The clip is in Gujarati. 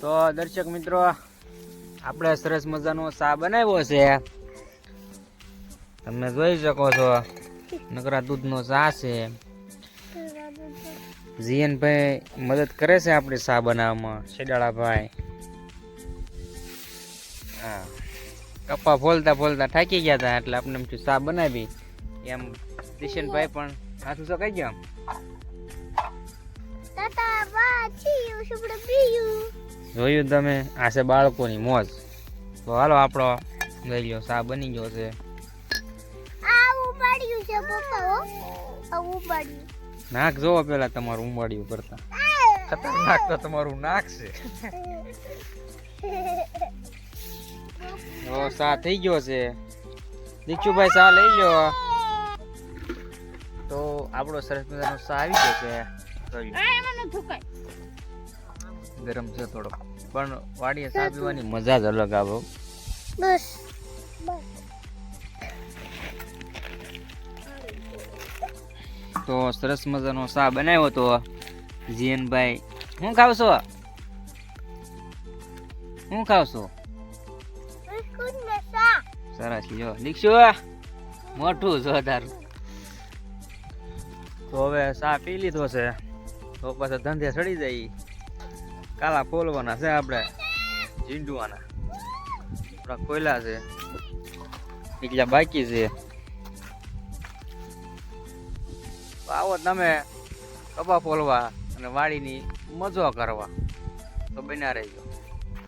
તો દર્શક મિત્રો, આપણે સરસ મજાનો ચા બનાવ્યો છે. તમે જોઈ શકો છો, નકરા દૂધનો ચા છે. જીયનભાઈ મદદ કરે છે આપણે ચા બનાવવામાં શેડાળાભાઈ હા. કપ્પા ફોલતા ફોલતા થાકી ગયા હતા એટલે આપણે એમ ચા બનાવી. એમ દિશનભાઈ પણ હાથું તો કહી ગયા. જોયું તમે? આ છે બાળકોની મોજ. તો હાલો આપણો ગયો ચા બની ગયો છે. નાક જોવો પેલા તમારું ઉંબાડિયું કરતા. ખતરનાક તો તમારું નાક છે. તો સા થઈ ગયો છે. દીક્ષુભાઈ સા લઈ લ્યો. તો આપણો સરસ મજાનો સા આવી ગયો છે. ગરમ છે થોડો. પણ વાડીએ ચા પીવાની મજા જ અલગ આવો બસ તો સરસ મજાનો ચા બનાવ્યો તો જીયનભાઈ હું ખાવ છો હું ખાવ છો સરસ લ્યો. દીક્ષુ મોટું જોરદાર તો હવે સા પી લીધો છે. તો પાછા ધંધે ચડી જાય. કાલા ફોલવાના છે આપણે. ઝીંડવાના આપણા કોયલા છે. એટલા બાકી છે. આવો તમે કપા ફોલવા અને વાડીની મજો કરવા. તો બન્યા રહેજો.